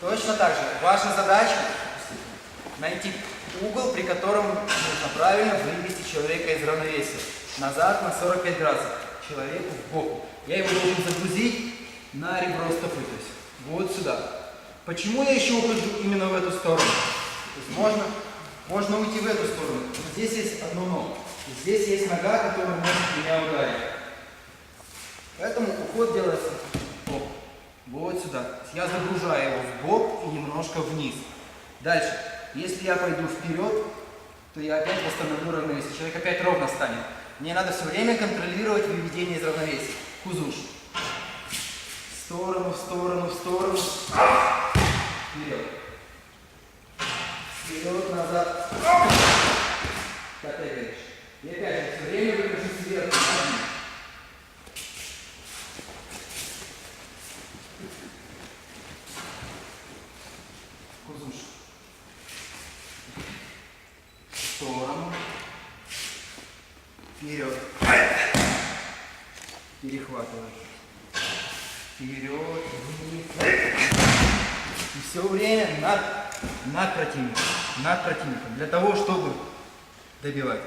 Точно так же. Ваша задача найти угол, при котором нужно правильно вывести человека из равновесия. Назад на 45 градусов. Человеку в бок. Я его должен загрузить на ребро стопы. То есть вот сюда. Почему я еще ухожу именно в эту сторону? То есть можно, можно уйти в эту сторону. Но здесь есть одно но. Здесь есть нога, которая может меня ударить. Поэтому уход делается вот сюда. Я загружаю его в бок и немножко вниз. Дальше. Если я пойду вперед, то я опять восстановлю равновесие. Человек опять ровно станет. Мне надо все время контролировать выведение из равновесия. Кузуш. В сторону, в сторону, в сторону. Вперед. Вперед, назад. Как. И опять же, все время выхожу сверху. назад. Кузуш. В сторону. Вперед. Перехватываешь. Вперед, вниз. И все время над, над противником. Над противником. Для того, чтобы добивать.